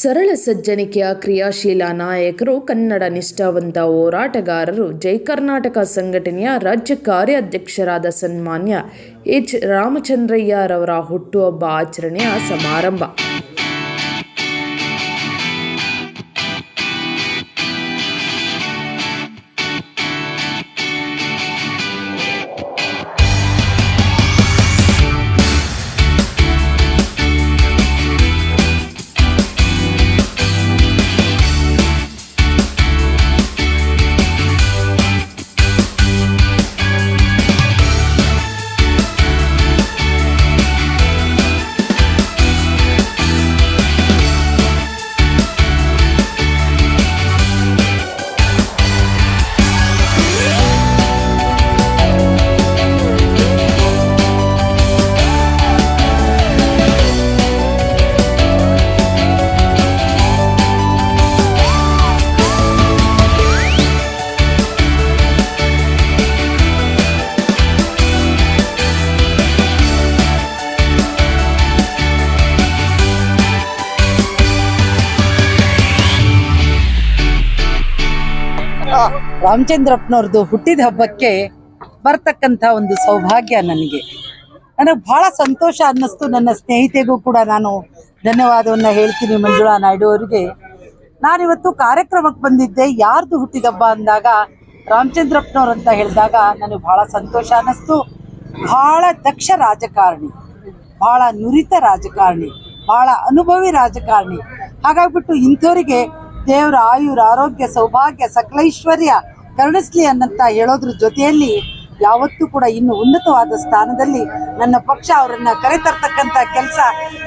ಸರಳ ಸಜ್ಜನಿಕೆಯ ಕ್ರಿಯಾಶೀಲ ನಾಯಕರು, ಕನ್ನಡ ನಿಷ್ಠಾವಂತ ಹೋರಾಟಗಾರರು, ಜೈ ಕರ್ನಾಟಕ ಸಂಘಟನೆಯ ರಾಜ್ಯ ಕಾರ್ಯಾಧ್ಯಕ್ಷರಾದ ಸನ್ಮಾನ್ಯ ಎಚ್. ರಾಮಚಂದ್ರಯ್ಯರವರ ಹುಟ್ಟುಹಬ್ಬ ಆಚರಣೆಯ ಸಮಾರಂಭ. ರಾಮಚಂದ್ರಪ್ಪನವ್ರದ್ದು ಹುಟ್ಟಿದ ಹಬ್ಬಕ್ಕೆ ಬರ್ತಕ್ಕಂಥ ಒಂದು ಸೌಭಾಗ್ಯ ನನಗೆ. ನನಗೆ ಬಹಳ ಸಂತೋಷ ಅನ್ನಿಸ್ತು. ನನ್ನ ಸ್ನೇಹಿತೆಗೂ ಕೂಡ ನಾನು ಧನ್ಯವಾದವನ್ನ ಹೇಳ್ತೀನಿ ಮಂಜುಳಾ ನಾಯ್ಡು ಅವರಿಗೆ. ನಾನಿವತ್ತು ಕಾರ್ಯಕ್ರಮಕ್ಕೆ ಬಂದಿದ್ದೆ. ಯಾರ್ದು ಹುಟ್ಟಿದಬ್ಬ ಅಂದಾಗ ರಾಮಚಂದ್ರಪ್ಪನವ್ರು ಅಂತ ಹೇಳಿದಾಗ ನನಗೆ ಬಹಳ ಸಂತೋಷ ಅನ್ನಿಸ್ತು. ಬಹಳ ದಕ್ಷ ರಾಜಕಾರಣಿ. ಬಹಳ ನುರಿತ ರಾಜಕಾರಣಿ. ಬಹಳ ಅನುಭವಿ ರಾಜಕಾರಣಿ. ಹಾಗಾಗ್ಬಿಟ್ಟು ಇಂಥವರಿಗೆ ದೇವರ ಆಯುರ, ಆರೋಗ್ಯ, ಸೌಭಾಗ್ಯ, ಸಕಲೈಶ್ವರ್ಯ ಕರುಣಿಸ್ಲಿ ಅನ್ನಂತ ಹೇಳೋದ್ರ ಜೊತೆಯಲ್ಲಿ ಯಾವತ್ತೂ ಕೂಡ ಇನ್ನು ಉನ್ನತವಾದ ಸ್ಥಾನದಲ್ಲಿ ನನ್ನ ಪಕ್ಷ ಅವರನ್ನ ಕರೆತರ್ತಕ್ಕಂಥ ಕೆಲಸ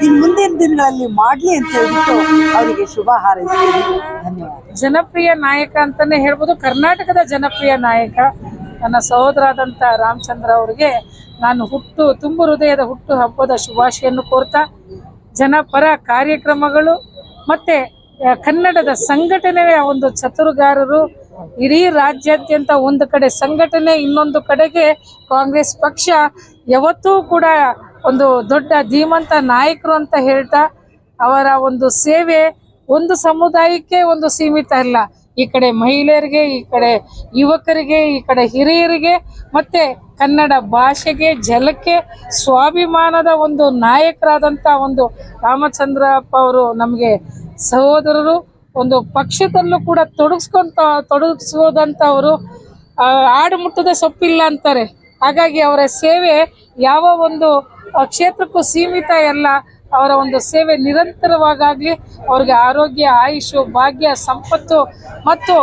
ಇನ್ನು ಮುಂದಿನ ದಿನಗಳಲ್ಲಿ ಮಾಡ್ಲಿ ಅಂತ ಹೇಳ್ಬಿಟ್ಟು ಅವರಿಗೆ ಶುಭ ಹಾರೈಸ್ತೀನಿ. ಧನ್ಯವಾದ. ಜನಪ್ರಿಯ ನಾಯಕ ಅಂತಾನೆ ಹೇಳ್ಬೋದು. ಕರ್ನಾಟಕದ ಜನಪ್ರಿಯ ನಾಯಕ, ನನ್ನ ಸಹೋದರಾದಂಥ ರಾಮಚಂದ್ರ ಅವರಿಗೆ ನಾನು ಹುಟ್ಟು, ತುಂಬು ಹೃದಯದ ಹುಟ್ಟು ಹಬ್ಬದ ಶುಭಾಶಯನ್ನು ಕೋರ್ತಾ, ಜನಪರ ಕಾರ್ಯಕ್ರಮಗಳು, ಮತ್ತೆ ಕನ್ನಡದ ಸಂಘಟನೆಯ ಒಂದು ಚತುರುಗಾರರು, ಇಡೀ ರಾಜ್ಯಾದ್ಯಂತ ಒಂದು ಕಡೆ ಸಂಘಟನೆ, ಇನ್ನೊಂದು ಕಡೆಗೆ ಕಾಂಗ್ರೆಸ್ ಪಕ್ಷ, ಯಾವತ್ತೂ ಕೂಡ ಒಂದು ದೊಡ್ಡ ಧೀಮಂತ ನಾಯಕರು ಅಂತ ಹೇಳ್ತಾ ಅವರ ಒಂದು ಸೇವೆ ಒಂದು ಸಮುದಾಯಕ್ಕೆ ಒಂದು ಸೀಮಿತ ಇಲ್ಲ ಈ ಕಡೆ ಮಹಿಳೆಯರಿಗೆ, ಈ ಕಡೆ ಯುವಕರಿಗೆ, ಈ ಕಡೆ ಹಿರಿಯರಿಗೆ, ಮತ್ತೆ ಕನ್ನಡ ಭಾಷೆಗೆ, ಜಲಕ್ಕೆ ಸ್ವಾಭಿಮಾನದ ಒಂದು ನಾಯಕರಾದಂಥ ಒಂದು ರಾಮಚಂದ್ರಪ್ಪ ಅವರು ನಮಗೆ ಸಹೋದರರು ಒಂದು ಪಕ್ಷದಲ್ಲೂ ಕೂಡ ತೊಡಗಿಸ್ಕೊಂತ ತೊಡಗಿಸೋದಂಥವರು ಆಡು ಮುಟ್ಟದ ಸೊಪ್ಪಿಲ್ಲ ಅಂತಾರೆ. ಹಾಗಾಗಿ ಅವರ ಸೇವೆ ಯಾವ ಒಂದು ಕ್ಷೇತ್ರಕ್ಕೂ ಸೀಮಿತ ಅಲ್ಲ. ಅವರ ಒಂದು ಸೇವೆ ನಿರಂತರವಾಗಲಿ ಅವ್ರಿಗೆ ಆರೋಗ್ಯ, ಆಯುಷು, ಭಾಗ್ಯ, ಸಂಪತ್ತು ಮತ್ತು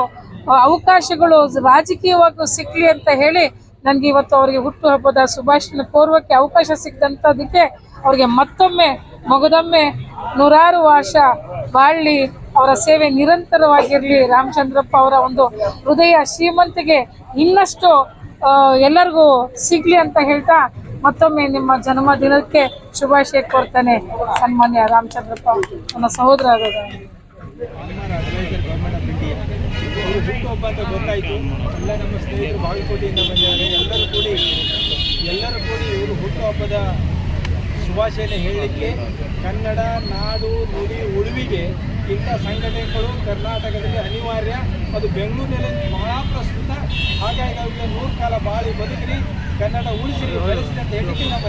ಅವಕಾಶಗಳು ರಾಜಕೀಯವಾಗೂ ಸಿಕ್ಕಲಿ ಅಂತ ಹೇಳಿ ನನಗೆ ಇವತ್ತು ಅವರಿಗೆ ಹುಟ್ಟುಹಬ್ಬದ ಶುಭಾಶಯ ಪೂರ್ವಕ್ಕೆ ಅವಕಾಶ ಸಿಕ್ಕಿದಂಥದಕ್ಕೆ ಅವ್ರಿಗೆ ಮತ್ತೊಮ್ಮೆ, ಮಗದೊಮ್ಮೆ ನೂರಾರು ವರ್ಷ ಬಾಳ್ಲಿ ಅವರ ಸೇವೆ ನಿರಂತರವಾಗಿರಲಿ. ರಾಮಚಂದ್ರಪ್ಪ ಅವರ ಒಂದು ಹೃದಯ ಶ್ರೀಮಂತಿಗೆ ಇನ್ನಷ್ಟು ಎಲ್ಲರಿಗೂ ಸಿಗ್ಲಿ ಅಂತ ಹೇಳ್ತಾ ಮತ್ತೊಮ್ಮೆ ನಿಮ್ಮ ಜನ್ಮದಿನಕ್ಕೆ ಶುಭಾಶಯ ಕೋರ್ತಾನೆ ಸನ್ಮಾನ್ಯ ರಾಮಚಂದ್ರಪ್ಪ ನನ್ನ ಸಹೋದರ ಎಲ್ಲರೂ ಕೂಡಿ ಎಲ್ಲರೂ ಇವರು ಹುಟ್ಟುಹಬ್ಬದ ಶುಭಾಶಯನ ಹೇಳಲಿಕ್ಕೆ ಕನ್ನಡ, ನಾಡು, ನುಡಿ, ಉಳುವಿಗೆ ಇಂಥ ಸಂಘಟನೆಗಳು ಕರ್ನಾಟಕದಲ್ಲಿ ಅನಿವಾರ್ಯ. ಅದು ಬೆಂಗಳೂರಿನಲ್ಲಿ ಬಹಳ ಪ್ರಸ್ತುತ ಹಾಗಾಗಿ ಅವ್ರಿಗೆ ನೂರು ಕಾಲ ಬಾಳಿ ಬದುಕಿರಿ. ಕನ್ನಡ ಉಳಿಸಿರಿ, ಬೆಳೆಸಿರಿ ಅಂತ ಹೇಳಲಿಕ್ಕೆ ನಾವು